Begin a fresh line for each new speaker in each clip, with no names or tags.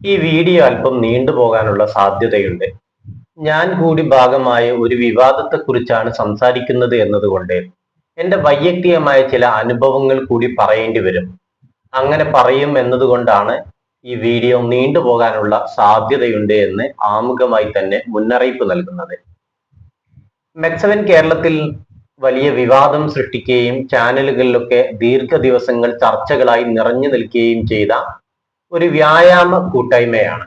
ഈ വീഡിയോ അല്പം നീണ്ടുപോകാനുള്ള സാധ്യതയുണ്ട്. ഞാൻ കൂടി ഭാഗമായ ഒരു വിവാദത്തെക്കുറിച്ചാണ് സംസാരിക്കുന്നത് എന്നതുകൊണ്ട് എന്റെ വൈയക്തികമായ ചില അനുഭവങ്ങൾ കൂടി പറയേണ്ടി വരും. അങ്ങനെ പറയും എന്നതുകൊണ്ടാണ് ഈ വീഡിയോ നീണ്ടുപോകാനുള്ള സാധ്യതയുണ്ട് എന്ന് ആമുഖമായി തന്നെ മുന്നറിയിപ്പ് നൽകുന്നത്. മെക്സവൻ കേരളത്തിൽ വലിയ വിവാദം സൃഷ്ടിക്കുകയും ചാനലുകളിലൊക്കെ ദീർഘ ദിവസങ്ങൾ ചർച്ചകളായി നിറഞ്ഞു നിൽക്കുകയും ചെയ്ത ഒരു വ്യായാമ കൂട്ടായ്മയാണ്.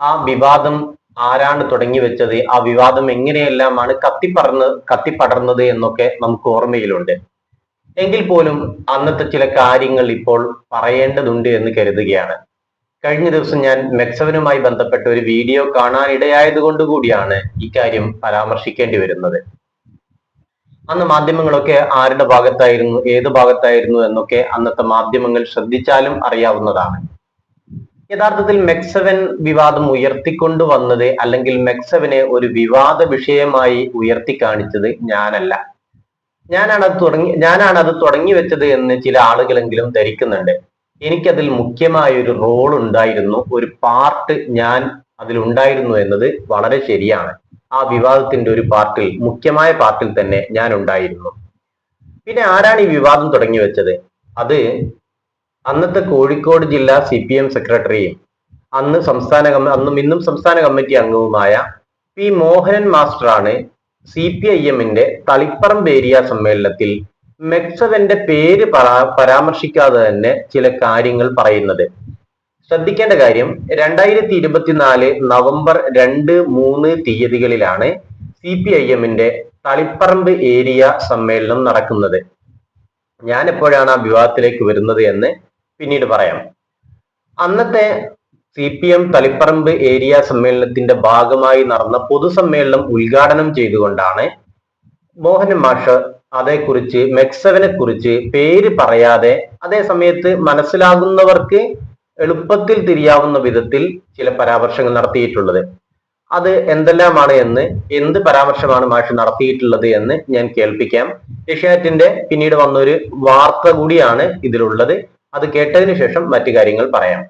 ആ വിവാദം ആരാണ് തുടങ്ങി വെച്ചത് ആ വിവാദം എങ്ങനെയെല്ലാമാണ് കത്തിപ്പറന്ന് കത്തിപ്പടർന്നത് എന്നൊക്കെ നമുക്ക് ഓർമ്മയിലുണ്ട്. എങ്കിൽ പോലും അന്നത്തെ ചില കാര്യങ്ങൾ ഇപ്പോൾ പറയേണ്ടതുണ്ട് എന്ന് കരുതുകയാണ്. കഴിഞ്ഞ ദിവസം ഞാൻ മെക്സവനുമായി ബന്ധപ്പെട്ട ഒരു വീഡിയോ കാണാനിടയായത് കൊണ്ട് കൂടിയാണ് ഇക്കാര്യം പരാമർശിക്കേണ്ടി വരുന്നത്. അന്ന് മാധ്യമങ്ങളൊക്കെ ആരുടെ ഭാഗത്തായിരുന്നു ഏത് ഭാഗത്തായിരുന്നു എന്നൊക്കെ അന്നത്തെ മാധ്യമങ്ങൾ ശ്രദ്ധിച്ചാലും അറിയാവുന്നതാണ്. യഥാർത്ഥത്തിൽ മെക്സവൻ വിവാദം ഉയർത്തിക്കൊണ്ടു വന്നത് അല്ലെങ്കിൽ മെക്സവനെ ഒരു വിവാദ വിഷയമായി ഉയർത്തി കാണിച്ചത് ഞാനല്ല. ഞാനാണ് അത് തുടങ്ങി ഞാനാണ് അത് തുടങ്ങി വെച്ചത് എന്ന് ചില ആളുകളെങ്കിലും ധരിക്കുന്നുണ്ട്. എനിക്കതിൽ മുഖ്യമായ ഒരു റോൾ ഉണ്ടായിരുന്നു. ഒരു പാർട്ട് ഞാൻ അതിൽ ഉണ്ടായിരുന്നു എന്നത് വളരെ ശരിയാണ്. ആ വിവാദത്തിന്റെ ഒരു പാർട്ടിൽ മുഖ്യമായ പാർട്ടിൽ തന്നെ ഞാൻ ഉണ്ടായിരുന്നു. പിന്നെ ആരാണ് ഈ വിവാദം തുടങ്ങി വെച്ചത്? അത് അന്നത്തെ കോഴിക്കോട് ജില്ലാ സി പി എം സെക്രട്ടറിയും അന്ന് സംസ്ഥാന അന്നും ഇന്നും സംസ്ഥാന കമ്മിറ്റി അംഗവുമായ പി മോഹനൻ മാസ്റ്ററാണ് സി പി ഐ എമ്മിന്റെ തളിപ്പറമ്പ് ഏരിയ സമ്മേളനത്തിൽ മെക്സവന്റെ പേര് പരാ- പരാമർശിക്കാതെ തന്നെ ചില കാര്യങ്ങൾ പറയുന്നത്. ശ്രദ്ധിക്കേണ്ട കാര്യം രണ്ടായിരത്തി ഇരുപത്തിനാല് നവംബർ രണ്ട് മൂന്ന് തീയതികളിലാണ് സി പി ഐ എമ്മിന്റെ തളിപ്പറമ്പ് ഏരിയ സമ്മേളനം നടക്കുന്നത്. ഞാൻ എപ്പോഴാണ് ആ വിവാദത്തിലേക്ക് വരുന്നത് എന്ന് പിന്നീട് പറയാം. അന്നത്തെ C P M Thaliparamba area സമ്മേളനത്തിന്റെ ഭാഗമായി നടന്ന പൊതുസമ്മേളനം ഉദ്ഘാടനം ചെയ്തുകൊണ്ടാണ് മോഹൻ മാഷ് അതേക്കുറിച്ച് മെക്സവനെ കുറിച്ച് പേര് പറയാതെ അതേ സമയത്ത് മനസ്സിലാകുന്നവർക്ക് എളുപ്പത്തിൽ തിരിയാവുന്ന വിധത്തിൽ ചില പരാമർശങ്ങൾ നടത്തിയിട്ടുള്ളത്. അത് എന്തെല്ലാമാണ് എന്ന് എന്ത് പരാമർശമാണ് മാഷ് നടത്തിയിട്ടുള്ളത് എന്ന് ഞാൻ കേൾപ്പിക്കാം. ഏഷ്യാറ്റിന്റെ പിന്നീട് വന്നൊരു വാർത്ത കൂടിയാണ് ഇതിലുള്ളത്. അത് കേട്ടതിന് ശേഷം മറ്റു കാര്യങ്ങൾ പറയാം.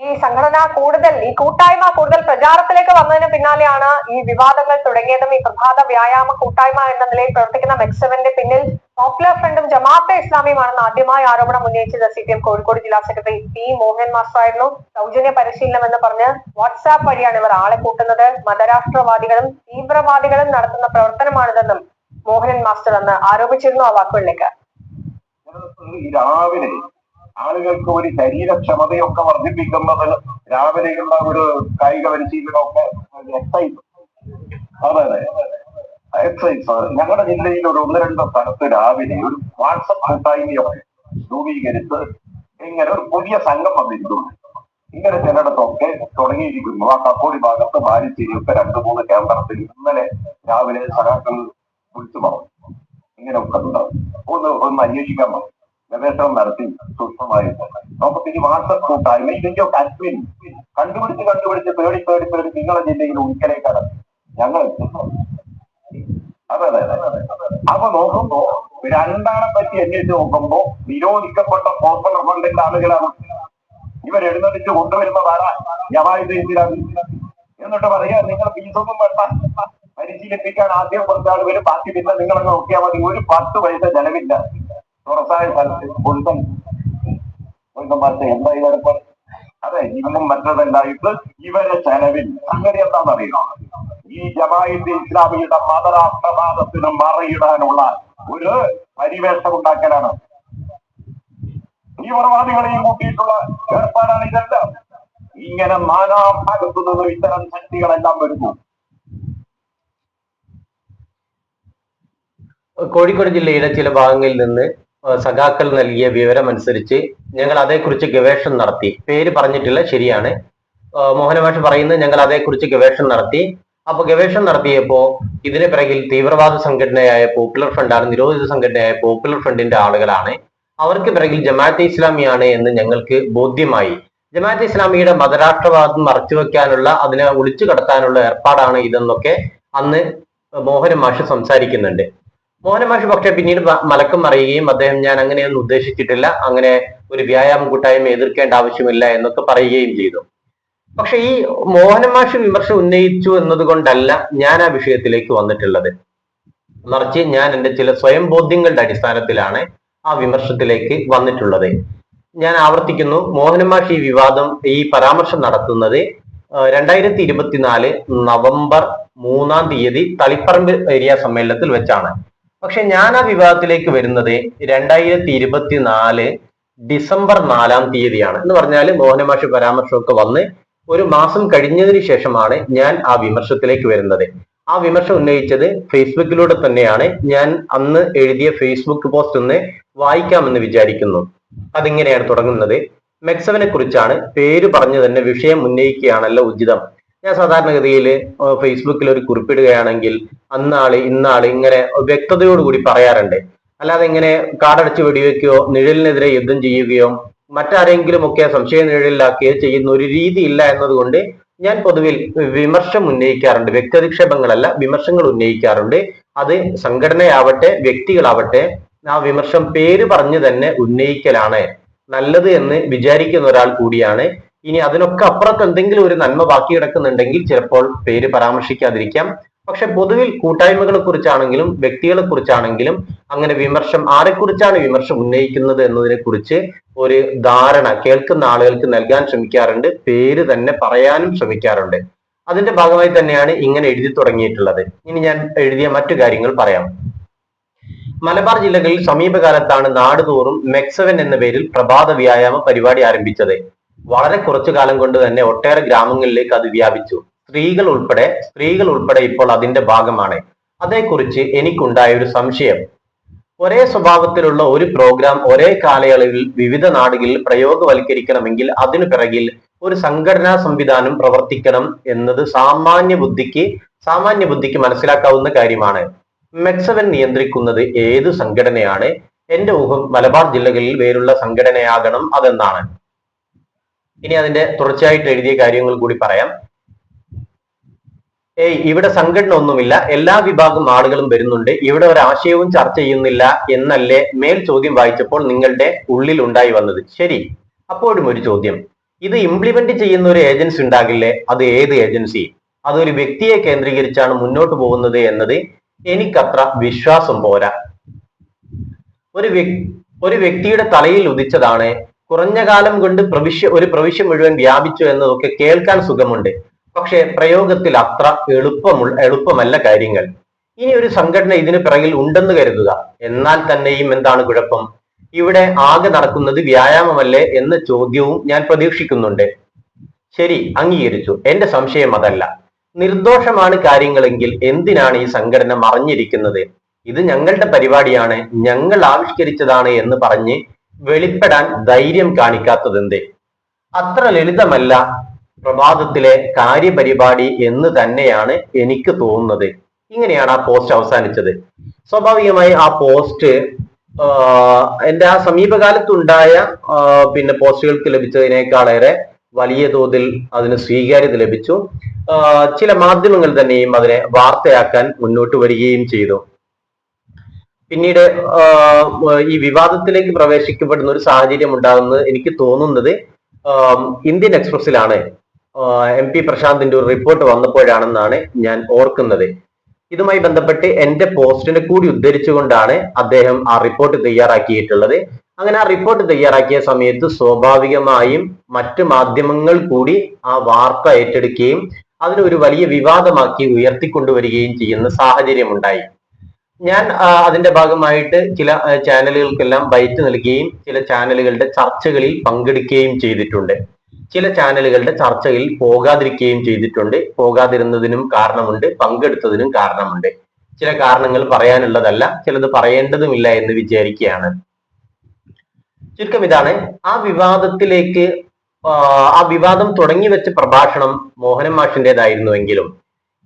ഈ സംഘടന കൂടുതൽ ഈ കൂട്ടായ്മ കൂടുതൽ പ്രചാരത്തിലേക്ക് വന്നതിന് പിന്നാലെയാണ് ഈ വിവാദങ്ങൾ തുടങ്ങിയതും ഈ പ്രഭാത വ്യായാമ കൂട്ടായ്മ എന്ന നിലയിൽ പ്രവർത്തിക്കുന്ന മെക്സവന്റെ പിന്നിൽ പോപ്പുലർ ഫ്രണ്ടും ജമാഅത്തെ ഇസ്ലാമിയുമാണെന്ന് ആദ്യമായി ആരോപണം ഉന്നയിച്ചത് സി പി എം കോഴിക്കോട് ജില്ലാ സെക്രട്ടറി പി മോഹൻ മാസ്റ്ററായിരുന്നു. സൗജന്യ പരിശീലനം എന്ന് പറഞ്ഞ് വാട്സാപ്പ് വഴിയാണ് ഇവർ ആളെ കൂട്ടുന്നത്. മതരാഷ്ട്രവാദികളും തീവ്രവാദികളും നടത്തുന്ന പ്രവർത്തനമാണിതെന്നും മോഹനൻ മാസ്റ്റർ എന്ന് ആരോപിച്ചിരുന്നു ആ വാക്കുകളിലേക്ക്.
ഈ രാവിലെ ആളുകൾക്ക് ഒരു ശരീരക്ഷമതയൊക്കെ വർദ്ധിപ്പിക്കുന്നത് രാവിലെയുള്ള ഒരു കായിക പരിശീലനമൊക്കെ എക്സൈസ് അതെ അതെ. എക്സൈസ് ഞങ്ങളുടെ ജില്ലയിൽ ഒരു ഒന്ന് രണ്ട് സ്ഥലത്ത് രാവിലെ ഒരു വാട്സപ്പ് കൂട്ടായ്മയൊക്കെ രൂപീകരിച്ച് ഇങ്ങനെ ഒരു പുതിയ സംഘം വന്നിരിക്കുന്നു. ഇങ്ങനെ ചിലയിടത്തൊക്കെ തുടങ്ങിയിരിക്കുന്നു. ആ കക്കോടി ഭാഗത്ത് ബാലിശ്ശേരിയൊക്കെ രണ്ട് മൂന്ന് കേന്ദ്രത്തിൽ ഇന്നലെ രാവിലെ സഹാക്കൾ വിളിച്ചു പറഞ്ഞു. ഇങ്ങനെയൊക്കെ ഉണ്ടാവും ഒന്ന് ഒന്ന് അന്വേഷിക്കാൻ പറഞ്ഞു. ഗവേഷണം നടത്തി സൂക്ഷ്മമായി നമുക്ക് ഈ വാട്സപ്പ് കൂട്ടായ്മ ഇതിന്റെ അഡ്മിൻ കണ്ടുപിടിച്ച് കണ്ടുപിടിച്ച് പേടി പേടി പേടി നിങ്ങളെ ജില്ലയിൽ ഉൾക്കലേക്കാണ് ഞങ്ങൾ അതെ അതെ അതെ. അപ്പൊ നോക്കുമ്പോ രണ്ടാളെ പറ്റി അന്വേഷിച്ച് നോക്കുമ്പോ നിരോധിക്കപ്പെട്ട പോപ്പുലർ ഫണ്ടിന്റെ ആളുകളാണ്. ഇവർ എഴുന്നള്ളിച്ച് കൊണ്ടുവരുന്നതാണ് ജവായുധ ഇന്ദിരാജി എന്നിട്ട് പറയാ നിങ്ങൾ ഫീസൊന്നും വേണ്ട. പരിശീലിപ്പിക്കാൻ ആദ്യം കുറച്ചാൾ വരും ബാക്കി പിന്നെ നിങ്ങളങ്ങ് നോക്കിയാൽ മതി. ഒരു പത്ത് പൈസ ചെലവില്ല. തുറസായ സ്ഥലത്ത് കൊണ്ടും കൊണ്ടും ഭാഷ എന്തായി ഇവരപ്പോൾ അതെ ഇന്നും മറ്റതുണ്ടായിട്ട് ഇവരെ ചെലവിൽ. സംഗതി എന്താണെന്നറിയോ? ഈ ജമായത്ത് ഇസ്ലാമിയുടെ മതരാഷ്ട്രവാദത്തിന് മറയിടാനുള്ള ഒരു പരിവേഷം ഉണ്ടാക്കലാണ്. തീവ്രവാദികളെയും കൂട്ടിയിട്ടുള്ള ഏർപ്പാടാണ് ഇതെല്ലാം. ഇങ്ങനെ നാനാഭാഗത്തു നിന്നും ഇത്തരം ശക്തികളെല്ലാം വരുന്നു.
കോഴിക്കോട് ജില്ലയുടെ ചില ഭാഗങ്ങളിൽ നിന്ന് സഖാക്കൾ നൽകിയ വിവരം അനുസരിച്ച് ഞങ്ങൾ അതേക്കുറിച്ച് ഗവേഷണം നടത്തി. പേര് പറഞ്ഞിട്ടില്ല ശരിയാണ്. മോഹനമാഷ് പറയുന്നത് ഞങ്ങൾ അതേക്കുറിച്ച് ഗവേഷണം നടത്തി. അപ്പൊ ഗവേഷണം നടത്തിയപ്പോ ഇതിന് പിറകിൽ തീവ്രവാദ സംഘടനയായ പോപ്പുലർ ഫണ്ടാണ് നിരോധിത സംഘടനയായ പോപ്പുലർ ഫ്രണ്ടിന്റെ ആളുകളാണ്. അവർക്ക് പിറകിൽ ജമാഅത്തെ ഇസ്ലാമിയാണ് എന്ന് ഞങ്ങൾക്ക് ബോധ്യമായി. ജമാഅത്തെ ഇസ്ലാമിയുടെ മതരാഷ്ട്രവാദം മറച്ചുവെക്കാനുള്ള അതിനെ ഒളിച്ചു കടത്താനുള്ള ഏർപ്പാടാണ് ഇതെന്നൊക്കെ അന്ന് മോഹനമാഷ് സംസാരിക്കുന്നുണ്ട്. മോഹനമാഷ് പക്ഷെ പിന്നീട് മലക്കം മറിയുകയും അദ്ദേഹം ഞാൻ അങ്ങനെയൊന്നും ഉദ്ദേശിച്ചിട്ടില്ല. അങ്ങനെ ഒരു വ്യായാമ കൂട്ടായ്മ എതിർക്കേണ്ട ആവശ്യമില്ല എന്നൊക്കെ പറയുകയും ചെയ്തു. പക്ഷെ ഈ മോഹനമാഷ് വിമർശം ഉന്നയിച്ചു എന്നതുകൊണ്ടല്ല ഞാൻ ആ വിഷയത്തിലേക്ക് വന്നിട്ടുള്ളത്. മറിച്ച് ഞാൻ എന്റെ ചില സ്വയം ബോധ്യങ്ങളുടെ അടിസ്ഥാനത്തിലാണ് ആ വിമർശത്തിലേക്ക് വന്നിട്ടുള്ളത്. ഞാൻ ആവർത്തിക്കുന്നു. മോഹനമാഷ് വിവാദം ഈ പരാമർശം നടത്തുന്നത് രണ്ടായിരത്തി ഇരുപത്തിനാല് നവംബർ മൂന്നാം തീയതി തളിപ്പറമ്പ് ഏരിയ സമ്മേളനത്തിൽ വെച്ചാണ്. പക്ഷെ ഞാൻ ആ വിവാദത്തിലേക്ക് വരുന്നത് രണ്ടായിരത്തി ഇരുപത്തിനാല് ഡിസംബർ നാലാം തീയതിയാണ്. എന്ന് പറഞ്ഞാൽ മോഹനമാഷ് പരാമർശമൊക്കെ വന്ന് ഒരു മാസം കഴിഞ്ഞതിന് ശേഷമാണ് ഞാൻ ആ വിമർശത്തിലേക്ക് വരുന്നത്. ആ വിമർശം ഉന്നയിച്ചത് ഫേസ്ബുക്കിലൂടെ തന്നെയാണ്. ഞാൻ അന്ന് എഴുതിയ ഫേസ്ബുക്ക് പോസ്റ്റ് ഒന്ന് വായിക്കാമെന്ന് വിചാരിക്കുന്നു. അതിങ്ങനെയാണ് തുടങ്ങുന്നത്. മെക്സവനെ കുറിച്ചാണ് പേര് പറഞ്ഞു തന്നെ വിഷയം ഉന്നയിക്കുകയാണല്ലോ ഉചിതം. ഞാൻ സാധാരണഗതിയിൽ ഫേസ്ബുക്കിൽ ഒരു കുറിപ്പിടുകയാണെങ്കിൽ അന്നാൾ ഇന്നാൾ ഇങ്ങനെ വ്യക്തതയോടുകൂടി പറയാറുണ്ട്. അല്ലാതെ ഇങ്ങനെ കാടടച്ച് വെടിവെക്കുകയോ നിഴലിനെതിരെ യുദ്ധം ചെയ്യുകയോ മറ്റാരെങ്കിലും ഒക്കെ സംശയ നിഴലിലാക്കുകയോ ചെയ്യുന്ന ഒരു രീതി ഇല്ല എന്നതുകൊണ്ട് ഞാൻ പൊതുവിൽ വിമർശം ഉന്നയിക്കാറുണ്ട്. വ്യക്തിക്ഷേപങ്ങളല്ല വിമർശങ്ങൾ ഉന്നയിക്കാറുണ്ട്. അത് സംഘടനയാവട്ടെ വ്യക്തികളാവട്ടെ ആ വിമർശം പേര് പറഞ്ഞു തന്നെ ഉന്നയിക്കലാണ്. നല്ലത് എന്ന് വിചാരിക്കുന്ന ഒരാൾ കൂടിയാണ് ഇനി അതിനൊക്കെ അപ്പുറത്ത് എന്തെങ്കിലും ഒരു നന്മ ബാക്കി കിടക്കുന്നുണ്ടെങ്കിൽ ചിലപ്പോൾ പേര് പരാമർശിക്കാതിരിക്കാം. പക്ഷെ പൊതുവിൽ കൂട്ടായ്മകളെ കുറിച്ചാണെങ്കിലും വ്യക്തികളെ കുറിച്ചാണെങ്കിലും അങ്ങനെ വിമർശം ആരെക്കുറിച്ചാണ് വിമർശം ഉന്നയിക്കുന്നത് എന്നതിനെ കുറിച്ച് ഒരു ധാരണ കേൾക്കുന്ന ആളുകൾക്ക് നൽകാൻ ശ്രമിക്കാറുണ്ട് പേര് തന്നെ പറയാനും ശ്രമിക്കാറുണ്ട്. അതിന്റെ ഭാഗമായി തന്നെയാണ് ഇങ്ങനെ എഴുതി തുടങ്ങിയിട്ടുള്ളത്. ഇനി ഞാൻ എഴുതിയ മറ്റു കാര്യങ്ങൾ പറയാം. മലബാർ ജില്ലകളിൽ സമീപകാലത്താണ് നാടുതോറും മെക്സവൻ എന്ന പേരിൽ പ്രഭാത വ്യായാമ പരിപാടി ആരംഭിച്ചത്. വളരെ കുറച്ചു കാലം കൊണ്ട് തന്നെ ഒട്ടേറെ ഗ്രാമങ്ങളിലേക്ക് അത് വ്യാപിച്ചു. സ്ത്രീകൾ ഉൾപ്പെടെ സ്ത്രീകൾ ഉൾപ്പെടെ ഇപ്പോൾ അതിന്റെ ഭാഗമാണ്. അതേക്കുറിച്ച് എനിക്കുണ്ടായ ഒരു സംശയം. ഒരേ സ്വഭാവത്തിലുള്ള ഒരു പ്രോഗ്രാം ഒരേ കാലയളവിൽ വിവിധ നാടുകളിൽ പ്രയോഗവൽക്കരിക്കണമെങ്കിൽ അതിനു പിറകിൽ ഒരു സംഘടനാ സംവിധാനം പ്രവർത്തിക്കണം എന്നത് സാമാന്യ ബുദ്ധിക്ക് സാമാന്യ ബുദ്ധിക്ക് മനസ്സിലാക്കാവുന്ന കാര്യമാണ്. മെക്സവൻ നിയന്ത്രിക്കുന്നത് ഏത് സംഘടനയാണ്? എന്റെ ഊഹം മലബാർ ജില്ലകളിൽ വേരുള്ള സംഘടനയാകണം അതെന്നാണ്. ഇനി അതിന്റെ തുടർച്ചയായിട്ട് എഴുതിയ കാര്യങ്ങൾ കൂടി പറയാം. ഏയ് ഇവിടെ സംഘടന ഒന്നുമില്ല എല്ലാ വിഭാഗം ആളുകളും വരുന്നുണ്ട്. ഇവിടെ ഒരു ആശയവും ചർച്ച ചെയ്യുന്നില്ല എന്നല്ലേ മേൽ ചോദ്യം വായിച്ചപ്പോൾ നിങ്ങളുടെ ഉള്ളിൽ ഉണ്ടായി വന്നത്. ശരി. അപ്പോഴും ഒരു ചോദ്യം. ഇത് ഇംപ്ലിമെന്റ് ചെയ്യുന്ന ഒരു ഏജൻസി ഉണ്ടാകില്ലേ? അത് ഏത് ഏജൻസി അതൊരു വ്യക്തിയെ കേന്ദ്രീകരിച്ചാണ് മുന്നോട്ട് പോകുന്നത് എന്നത് എനിക്കത്ര വിശ്വാസം പോരാ. ഒരു വ്യക്തി ഒരു വ്യക്തിയുടെ തലയിൽ ഉദിച്ചതാണ് കുറഞ്ഞ കാലം കൊണ്ട് പ്രവിശ്യ ഒരു പ്രവിശ്യ മുഴുവൻ വ്യാപിച്ചു എന്നതൊക്കെ കേൾക്കാൻ സുഖമുണ്ട്. പക്ഷേ പ്രയോഗത്തിൽ അത്ര എളുപ്പമുള്ള എളുപ്പമല്ല കാര്യങ്ങൾ. ഇനി ഒരു സംഘടന ഇതിന് പിറകിൽ ഉണ്ടെന്ന് കരുതുക. എന്നാൽ തന്നെയും എന്താണ് കുഴപ്പം? ഇവിടെ ആകെ നടക്കുന്നത് വ്യായാമമല്ലേ എന്ന ചോദ്യവും ഞാൻ പ്രതീക്ഷിക്കുന്നുണ്ട്. ശരി അംഗീകരിച്ചു. എന്റെ സംശയം അതല്ല. നിർദോഷമാണ് കാര്യങ്ങളെങ്കിൽ എന്തിനാണ് ഈ സംഘടന മറിഞ്ഞിരിക്കുന്നത്? ഇത് ഞങ്ങളുടെ പരിപാടിയാണ്. ഞങ്ങൾ ആവിഷ്കരിച്ചതാണ് എന്ന് പറഞ്ഞ് വെളിപ്പെടാൻ ധൈര്യം കാണിക്കാത്തതെന്തേ? അത്ര ലളിതമല്ല പ്രഭാതത്തിലെ കാര്യപരിപാടി എന്ന് തന്നെയാണ് എനിക്ക് തോന്നുന്നത്. ഇങ്ങനെയാണ് ആ പോസ്റ്റ് അവസാനിച്ചത്. സ്വാഭാവികമായി ആ പോസ്റ്റ് എന്റെ ആ സമീപകാലത്തുണ്ടായ പിന്നെ പോസ്റ്റുകൾക്ക് ലഭിച്ചതിനേക്കാളേറെ വലിയ തോതിൽ അതിന് സ്വീകാര്യത ലഭിച്ചു. ചില മാധ്യമങ്ങൾ തന്നെയും അതിനെ വാർത്തയാക്കാൻ മുന്നോട്ട് വരികയും ചെയ്തു. പിന്നീട് ഈ വിവാദത്തിലേക്ക് പ്രവേശിക്കപ്പെടുന്ന ഒരു സാഹചര്യം ഉണ്ടാകുന്നത് എനിക്ക് തോന്നുന്നത് ഇന്ത്യൻ എക്സ്പ്രസിലാണ് എം പി പ്രശാന്തിന്റെ ഒരു റിപ്പോർട്ട് വന്നപ്പോഴാണെന്നാണ് ഞാൻ ഓർക്കുന്നത്. ഇതുമായി ബന്ധപ്പെട്ട് എന്റെ പോസ്റ്റിനെ കൂടി ഉദ്ധരിച്ചുകൊണ്ടാണ് അദ്ദേഹം ആ റിപ്പോർട്ട് തയ്യാറാക്കിയിട്ടുള്ളത്. അങ്ങനെ ആ റിപ്പോർട്ട് തയ്യാറാക്കിയ സമയത്ത് സ്വാഭാവികമായും മറ്റു മാധ്യമങ്ങൾ കൂടി ആ വാർത്ത ഏറ്റെടുക്കുകയും അതിനെ ഒരു വലിയ വിവാദമാക്കി ഉയർത്തിക്കൊണ്ടുവരികയും ചെയ്യുന്ന സാഹചര്യം ഉണ്ടായി ഞാൻ അതിന്റെ ഭാഗമായിട്ട് ചില ചാനലുകൾക്കെല്ലാം ബൈറ്റ് നൽകുകയും ചില ചാനലുകളുടെ ചർച്ചകളിൽ പങ്കെടുക്കുകയും ചെയ്തിട്ടുണ്ട്. ചില ചാനലുകളുടെ ചർച്ചയിൽ പോകാതിരിക്കുകയും ചെയ്തിട്ടുണ്ട്. പോകാതിരുന്നതിനും കാരണമുണ്ട് പങ്കെടുത്തതിനും കാരണമുണ്ട്. ചില കാരണങ്ങൾ പറയാനുള്ളതല്ല ചിലത് പറയേണ്ടതുമില്ല എന്ന് വിചാരിക്കുകയാണ്. ചുരുക്കം ഇതാണ്. ആ വിവാദത്തിലേക്ക് ആ, വിവാദം തുടങ്ങി വെച്ച പ്രഭാഷണം മോഹനൻ മാഷിന്റെതായിരുന്നുവെങ്കിലും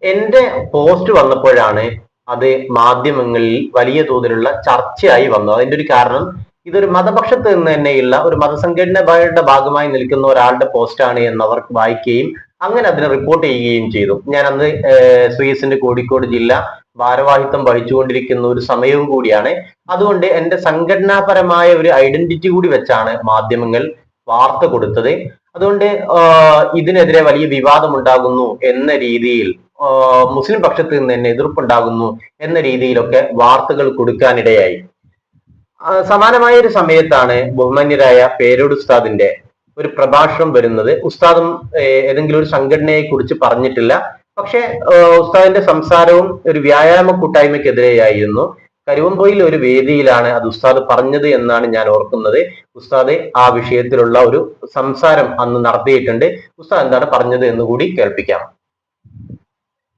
എന്റെ പോസ്റ്റ് വന്നപ്പോഴാണ് അത് മാധ്യമങ്ങളിൽ വലിയ തോതിലുള്ള ചർച്ചയായി വന്നു. അതിന്റെ ഒരു കാരണം ഇതൊരു മതപക്ഷത്ത് നിന്ന് തന്നെയുള്ള ഒരു മതസംഘടനയുടെ ഭാഗമായി നിൽക്കുന്ന ഒരാളുടെ പോസ്റ്റാണ് എന്നവർ വായിക്കുകയും അങ്ങനെ അതിനെ റിപ്പോർട്ട് ചെയ്യുകയും ചെയ്തു. ഞാൻ അന്ന് ശ്രീസിന്റെ കോഴിക്കോട് ജില്ല ഭാരവാഹിത്വം വഹിച്ചുകൊണ്ടിരിക്കുന്ന ഒരു സമയവും കൂടിയാണ്. അതുകൊണ്ട് എന്റെ സംഘടനാപരമായ ഒരു ഐഡന്റിറ്റി കൂടി വെച്ചാണ് മാധ്യമങ്ങൾ വാർത്ത കൊടുത്തത്. അതുകൊണ്ട് ഇതിനെതിരെ വലിയ വിവാദം ഉണ്ടാകുന്നു എന്ന രീതിയിൽ മുസ്ലിം പക്ഷത്ത് നിന്ന് തന്നെ എതിർപ്പുണ്ടാകുന്നു എന്ന രീതിയിലൊക്കെ വാർത്തകൾ കൊടുക്കാനിടയായി. സമാനമായ ഒരു സമയത്താണ് ബഹുമാന്യരായ പേരോട് ഉസ്താദിന്റെ ഒരു പ്രഭാഷണം വരുന്നത്. ഉസ്താദും ഏതെങ്കിലും ഒരു സംഘടനയെ കുറിച്ച് പറഞ്ഞിട്ടില്ല. പക്ഷെ ഉസ്താദിന്റെ സംസാരവും ഒരു വ്യായാമ കൂട്ടായ്മയ്ക്കെതിരെയായിരുന്നു. കരുവമ്പൊയിൽ ഒരു വേദിയിലാണ് അത് ഉസ്താദ് പറഞ്ഞത് എന്നാണ് ഞാൻ ഓർക്കുന്നത്. ഉസ്താദ് ആ വിഷയത്തിലുള്ള ഒരു സംസാരം അന്ന് നടത്തിയിട്ടുണ്ട്. ഉസ്താദ് എന്താണ് പറഞ്ഞത് എന്ന് കൂടി കേൾപ്പിക്കാം.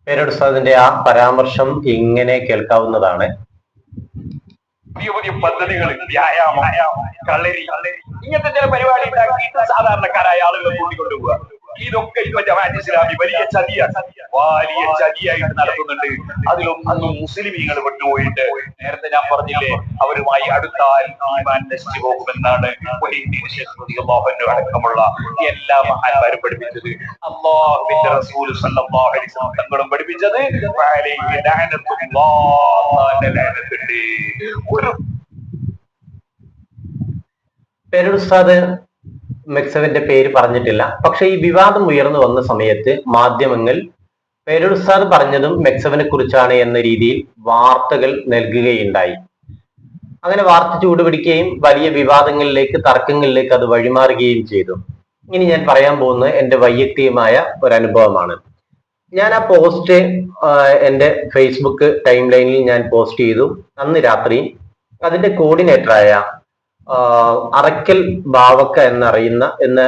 പേരോട് ഉസ്താദിന്റെ ആ പരാമർശം ഇങ്ങനെ കേൾക്കാവുന്നതാണ്.
പുതിയ പുതിയ പദ്ധതികൾ വ്യായാമം കളരി ഇങ്ങനത്തെ ചില പരിപാടി ഉണ്ടാക്കിയിട്ട് സാധാരണക്കാരായ ആളുകളെ കൂട്ടിക്കൊണ്ടുപോവുക. ഇതൊക്കെ ജമാഅത്ത് ഇസ്ലാമി വലിയ ചതിയാണ് വലിയ ചതിയായിട്ട് നടത്തുന്നുണ്ട്. അതിലൊന്നും മുസ്ലിമീങ്ങൾ വിട്ടുപോയിട്ട് നേരത്തെ ഞാൻ പറഞ്ഞില്ലേ അവരുമായി അടുത്താൽ നശിച്ചു പോകുമെന്നാണ് അടക്കമുള്ള എല്ലാ മഹാന്മാരും പഠിപ്പിച്ചത്. അള്ളാഹുവിന്റെ റസൂൽ അലൈഹി തങ്ങളും പഠിപ്പിച്ചത് പേരുസ്താദ് ഒരു
പേരോട് ഉസ്താദ് മെക്സവിന്റെ പേര് പറഞ്ഞിട്ടില്ല. പക്ഷെ ഈ വിവാദം ഉയർന്നു വന്ന സമയത്ത് മാധ്യമങ്ങൾ പേരോട് സാർ പറഞ്ഞതും മെക്സവിനെ കുറിച്ചാണ് എന്ന രീതിയിൽ വാർത്തകൾ നൽകുകയുണ്ടായി. അങ്ങനെ വാർത്ത ചൂടുപിടിക്കുകയും വലിയ വിവാദങ്ങളിലേക്ക് തർക്കങ്ങളിലേക്ക് അത് വഴിമാറുകയും ചെയ്തു. ഇനി ഞാൻ പറയാൻ പോകുന്നത് എന്റെ വൈയക്തികമായ ഒരു അനുഭവമാണ് ഞാൻ ആ പോസ്റ്റ് എന്റെ ഫേസ്ബുക്ക് ടൈം ലൈനിൽ ഞാൻ പോസ്റ്റ് ചെയ്തു. അന്ന് രാത്രി അതിന്റെ കോർഡിനേറ്ററായ അറക്കൽ ബാവക്ക എന്നറിയുന്ന എന്ന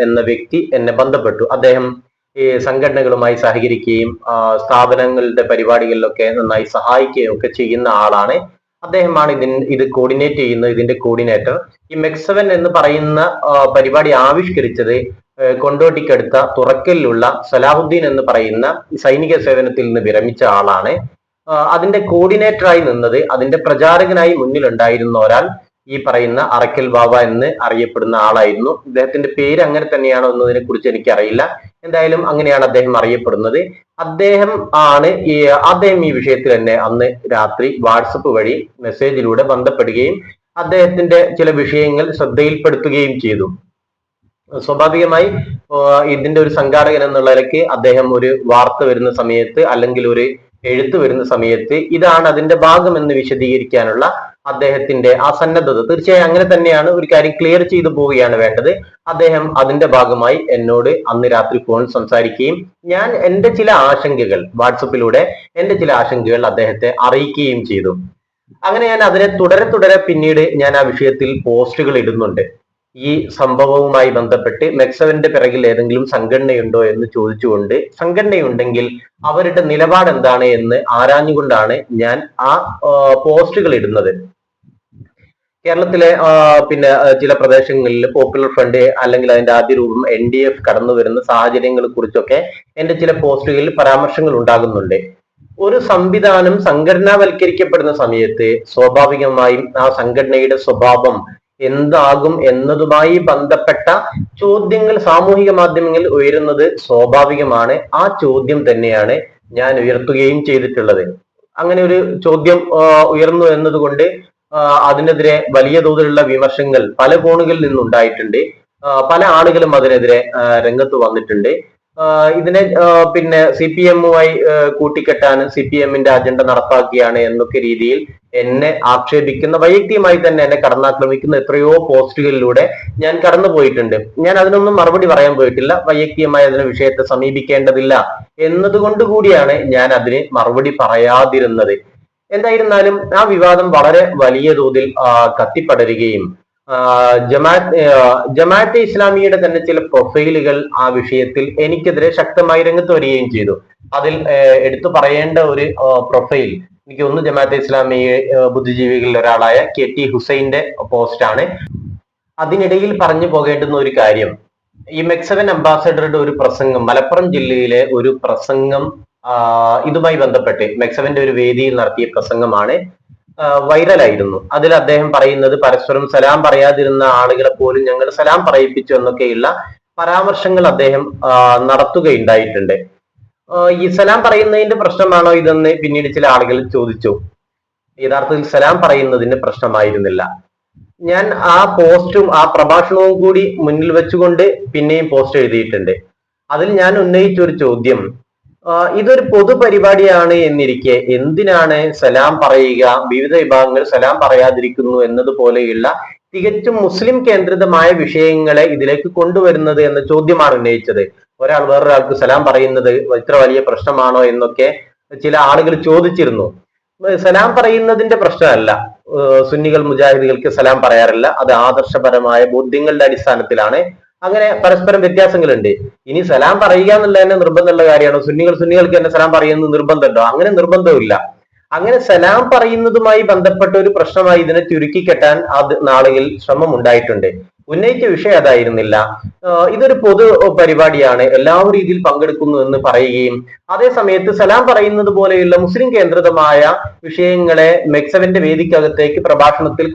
എന്ന വ്യക്തി എന്നെ ബന്ധപ്പെട്ടു. അദ്ദേഹം ഈ സംഘടനകളുമായി സഹകരിക്കുകയും സ്ഥാപനങ്ങളുടെ പരിപാടികളിലൊക്കെ നന്നായി സഹായിക്കുകയും ഒക്കെ ചെയ്യുന്ന ആളാണ്. അദ്ദേഹമാണ് ഇതിന് ഇത് കോർഡിനേറ്റ് ചെയ്യുന്നത് ഇതിന്റെ കോർഡിനേറ്റർ ഈ മെക്സവൻ എന്ന് പറയുന്ന പരിപാടി ആവിഷ്കരിച്ചത് കൊണ്ടോട്ടിക്കടുത്ത തുറക്കലിലുള്ള സലാഹുദ്ദീൻ എന്ന് പറയുന്ന സൈനിക സേവനത്തിൽ നിന്ന് വിരമിച്ച ആളാണ്. അതിന്റെ കോർഡിനേറ്ററായി നിന്നത് അതിന്റെ പ്രചാരകനായി മുന്നിലുണ്ടായിരുന്ന ഒരാൾ ഈ പറയുന്ന അറക്കൽ ബാബ എന്ന് അറിയപ്പെടുന്ന ആളായിരുന്നു. ഇദ്ദേഹത്തിന്റെ പേര് അങ്ങനെ തന്നെയാണോ എന്നതിനെ കുറിച്ച് എനിക്കറിയില്ല. എന്തായാലും അങ്ങനെയാണ് അദ്ദേഹം അറിയപ്പെടുന്നത്. അദ്ദേഹം ആണ് ഈ അദ്ദേഹം ഈ വിഷയത്തിൽ തന്നെ അന്ന് രാത്രി വാട്സപ്പ് വഴി മെസ്സേജിലൂടെ ബന്ധപ്പെടുകയും അദ്ദേഹത്തിന്റെ ചില വിഷയങ്ങൾ ശ്രദ്ധയിൽപ്പെടുത്തുകയും ചെയ്തു. സ്വാഭാവികമായി ഇതിന്റെ ഒരു സംഘാടകൻ എന്നുള്ള നിലയ്ക്ക് അദ്ദേഹം ഒരു വാർത്ത വരുന്ന സമയത്ത് അല്ലെങ്കിൽ ഒരു എഴുത്ത് വരുന്ന സമയത്ത് ഇതാണ് അതിന്റെ ഭാഗം എന്ന് വിശദീകരിക്കാനുള്ള അദ്ദേഹത്തിന്റെ ആ സന്നദ്ധത തീർച്ചയായും അങ്ങനെ തന്നെയാണ് ഒരു കാര്യം ക്ലിയർ ചെയ്തു പോവുകയാണ് വേണ്ടത്. അദ്ദേഹം അതിന്റെ ഭാഗമായി എന്നോട് അന്ന് രാത്രി ഫോൺ സംസാരിക്കുകയും ഞാൻ എന്റെ ചില ആശങ്കകൾ വാട്സപ്പിലൂടെ എന്റെ ചില ആശങ്കകൾ അദ്ദേഹത്തെ അറിയിക്കുകയും ചെയ്തു. അങ്ങനെ ഞാൻ അതിനെ തുടരെ തുടരെ പിന്നീട് ഞാൻ ആ വിഷയത്തിൽ പോസ്റ്റുകൾ ഇടുന്നുണ്ട്. ഈ സംഭവവുമായി ബന്ധപ്പെട്ട് മെക്സവന്റെ പിറകിൽ ഏതെങ്കിലും സംഘടനയുണ്ടോ എന്ന് ചോദിച്ചുകൊണ്ട് സംഘടനയുണ്ടെങ്കിൽ അവരുടെ നിലപാട് എന്താണ് എന്ന് ആരാഞ്ഞുകൊണ്ടാണ് ഞാൻ ആ പോസ്റ്റുകൾ ഇടുന്നത്. കേരളത്തിലെ പിന്നെ ചില പ്രദേശങ്ങളിൽ പോപ്പുലർ ഫ്രണ്ട് അല്ലെങ്കിൽ അതിന്റെ ആദ്യ രൂപം എൻ ഡി എഫ് കടന്നു വരുന്ന സാഹചര്യങ്ങളെ കുറിച്ചൊക്കെ എന്റെ ചില പോസ്റ്റുകളിൽ പരാമർശങ്ങൾ ഉണ്ടാകുന്നുണ്ട്. ഒരു സംവിധാനം സംഘടനാവൽക്കരിക്കപ്പെടുന്ന സമയത്ത് സ്വാഭാവികമായും ആ സംഘടനയുടെ സ്വഭാവം എന്താകും എന്നതുമായി ബന്ധപ്പെട്ട ചോദ്യങ്ങൾ സാമൂഹിക മാധ്യമങ്ങളിൽ ഉയരുന്നത് സ്വാഭാവികമാണ്. ആ ചോദ്യം തന്നെയാണ് ഞാൻ ഉയർത്തുകയും ചെയ്തിട്ടുള്ളത്. അങ്ങനെ ഒരു ചോദ്യം ഉയർന്നു എന്നതുകൊണ്ട് അതിനെതിരെ വലിയ തോതിലുള്ള വിമർശങ്ങൾ പല കോണുകളിൽ നിന്നുണ്ടായിട്ടുണ്ട്. പല ആളുകളും അതിനെതിരെ രംഗത്ത് വന്നിട്ടുണ്ട്. ഇതിനെ പിന്നെ സി പി എമ്മുമായി കൂട്ടിക്കെട്ടാൻ സി പി എമ്മിന്റെ അജണ്ട നടപ്പാക്കിയാണ് എന്നൊക്കെ രീതിയിൽ എന്നെ ആക്ഷേപിക്കുന്ന വൈയക്തികമായി തന്നെ എന്നെ കടന്നാക്രമിക്കുന്ന എത്രയോ പോസ്റ്റുകളിലൂടെ ഞാൻ കടന്നു പോയിട്ടുണ്ട്. ഞാൻ അതിനൊന്നും മറുപടി പറയാൻ പോയിട്ടില്ല. വൈയക്തികമായി അതിനെ വിഷയത്തെ സമീപിക്കേണ്ടതില്ല എന്നതുകൊണ്ട് കൂടിയാണ് ഞാൻ അതിന് മറുപടി പറയാതിരുന്നത്. എന്തായിരുന്നാലും ആ വിവാദം വളരെ വലിയ തോതിൽ കത്തിപ്പടരുകയും ജമാഅത്ത് ഇസ്ലാമിയുടെ തന്നെ ചില പ്രൊഫൈലുകൾ ആ വിഷയത്തിൽ എനിക്കെതിരെ ശക്തമായി രംഗത്ത് വരികയും ചെയ്തു. അതിൽ എടുത്തു പറയേണ്ട ഒരു പ്രൊഫൈൽ എനിക്ക് ഒന്ന് ജമാഅത്തെ ഇസ്ലാമി ബുദ്ധിജീവികളിൽ ഒരാളായ കെ ടി ഹുസൈന്റെ പോസ്റ്റാണ്. അതിനിടയിൽ പറഞ്ഞു പോകേണ്ടുന്ന ഒരു കാര്യം ഈ മെക്സവൻ അംബാസഡറുടെ ഒരു പ്രസംഗം മലപ്പുറം ജില്ലയിലെ ഒരു പ്രസംഗം ഇതുമായി ബന്ധപ്പെട്ട് മെക്സവന്റെ ഒരു വേദിയിൽ നടത്തിയ പ്രസംഗമാണ് വൈറലായിരുന്നു. അതിൽ അദ്ദേഹം പറയുന്നത് പരസ്പരം സലാം പറയാതിരുന്ന ആളുകളെ പോലും ഞങ്ങൾ സലാം പറയിപ്പിച്ചു എന്നൊക്കെയുള്ള പരാമർശങ്ങൾ അദ്ദേഹം നടത്തുകയുണ്ടായിട്ടുണ്ട്. ഈ സലാം പറയുന്നതിന്റെ പ്രശ്നമാണോ ഇതെന്ന് പിന്നീട് ചില ആളുകൾ ചോദിച്ചു. യഥാർത്ഥത്തിൽ സലാം പറയുന്നതിന്റെ പ്രശ്നമായിരുന്നില്ല. ഞാൻ ആ പോസ്റ്റും ആ പ്രഭാഷണവും കൂടി മുന്നിൽ വെച്ചുകൊണ്ട് പിന്നെയും പോസ്റ്റ് എഴുതിയിട്ടുണ്ട്. അതിൽ ഞാൻ ഉന്നയിച്ച ഒരു ചോദ്യം ഇതൊരു പൊതുപരിപാടിയാണ് എന്നിരിക്കെ. എന്തിനാണ് സലാം പറയുക? വിവിധ വിഭാഗങ്ങൾ സലാം പറയാതിരിക്കുന്നു എന്നതുപോലെയുള്ള തികച്ചും മുസ്ലിം കേന്ദ്രിതമായ വിഷയങ്ങളെ ഇതിലേക്ക് കൊണ്ടുവരുന്നത് എന്ന ചോദ്യമാണ് ഉന്നയിച്ചത്. ഒരാൾ വേറൊരാൾക്ക് സലാം പറയുന്നത് ഇത്ര വലിയ പ്രശ്നമാണോ എന്നൊക്കെ ചില ആളുകൾ ചോദിച്ചിരുന്നു. സലാം പറയുന്നതിന്റെ പ്രശ്നമല്ല. സുന്നികൾ മുജാഹിദികൾക്ക് സലാം പറയാറില്ല. അത് ആദർശപരമായ ബോധ്യങ്ങളുടെ അടിസ്ഥാനത്തിലാണ്. അങ്ങനെ പരസ്പരം വ്യത്യാസങ്ങളുണ്ട്. ഇനി സലാം പറയുക എന്നുള്ള തന്നെ നിർബന്ധമുള്ള കാര്യമാണോ. സുന്നികൾ സുന്നികൾക്ക് തന്നെ സലാം പറയുന്നത് നിർബന്ധമുണ്ടോ? അങ്ങനെ നിർബന്ധമില്ല അങ്ങനെ സലാം പറയുന്നതുമായി ബന്ധപ്പെട്ട ഒരു പ്രശ്നമായി ഇതിനെ ചുരുക്കി കെട്ടാൻ അത് നാളുകളിൽ ശ്രമം ഉണ്ടായിട്ടുണ്ട് ഉന്നയിച്ച വിഷയം അതായിരുന്നില്ല. ഇതൊരു പൊതു പരിപാടിയാണ്. എല്ലാവരും ഇതിൽ പങ്കെടുക്കുന്നു എന്ന് പറയുകയും അതേ സമയത്ത് സലാം പറയുന്നത് പോലെയുള്ള മുസ്ലിം കേന്ദ്രിതമായ വിഷയങ്ങളെ മെക്സവന്റെ വേദിക്കകത്തേക്ക് പ്രഭാഷണത്തിൽ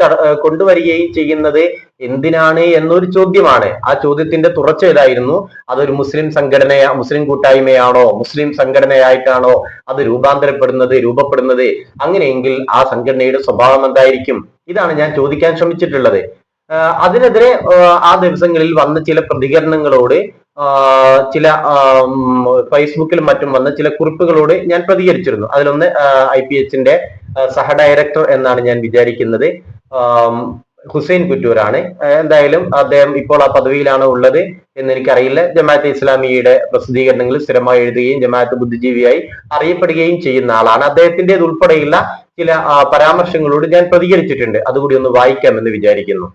കൊണ്ടുവരികയും ചെയ്യുന്നത് എന്തിനാണ് എന്നൊരു ചോദ്യമാണ്. ആ ചോദ്യത്തിന്റെ തുറച്ച ഇതായിരുന്നു. അതൊരു മുസ്ലിം സംഘടനയാ മുസ്ലിം കൂട്ടായ്മയാണോ മുസ്ലിം സംഘടനയായിട്ടാണോ അത് രൂപാന്തരപ്പെടുന്നത് രൂപപ്പെടുന്നത്? അങ്ങനെയെങ്കിൽ ആ സംഘടനയുടെ സ്വഭാവം എന്തായിരിക്കും? ഇതാണ് ഞാൻ ചോദിക്കാൻ ശ്രമിച്ചിട്ടുള്ളത്. അതിനെതിരെ ആ ദിവസങ്ങളിൽ വന്ന ചില പ്രതികരണങ്ങളോട് ചില ഫേസ്ബുക്കിലും മറ്റും വന്ന ചില കുറിപ്പുകളോട് ഞാൻ പ്രതികരിച്ചിരുന്നു. അതിലൊന്ന് ഐ പി എച്ചിന്റെ സഹ ഡയറക്ടർ എന്നാണ് ഞാൻ വിചാരിക്കുന്നത്. ഹുസൈൻ കുറ്റൂരാണ്. എന്തായാലും അദ്ദേഹം ഇപ്പോൾ ആ പദവിയിലാണ് ഉള്ളത് എന്ന് എനിക്കറിയില്ല ജമാഅത്ത് ഇസ്ലാമിയുടെ പ്രസിദ്ധീകരണങ്ങൾ സ്ഥിരമായി എഴുതുകയും ജമാഅത്ത് ബുദ്ധിജീവിയായി അറിയപ്പെടുകയും ചെയ്യുന്ന ആളാണ്. അദ്ദേഹത്തിന്റെത് ഉൾപ്പെടെയുള്ള ചില പരാമർശങ്ങളോട് ഞാൻ പ്രതികരിച്ചിട്ടുണ്ട്. അതുകൂടി ഒന്ന് വായിക്കാമെന്ന് വിചാരിക്കുന്നു.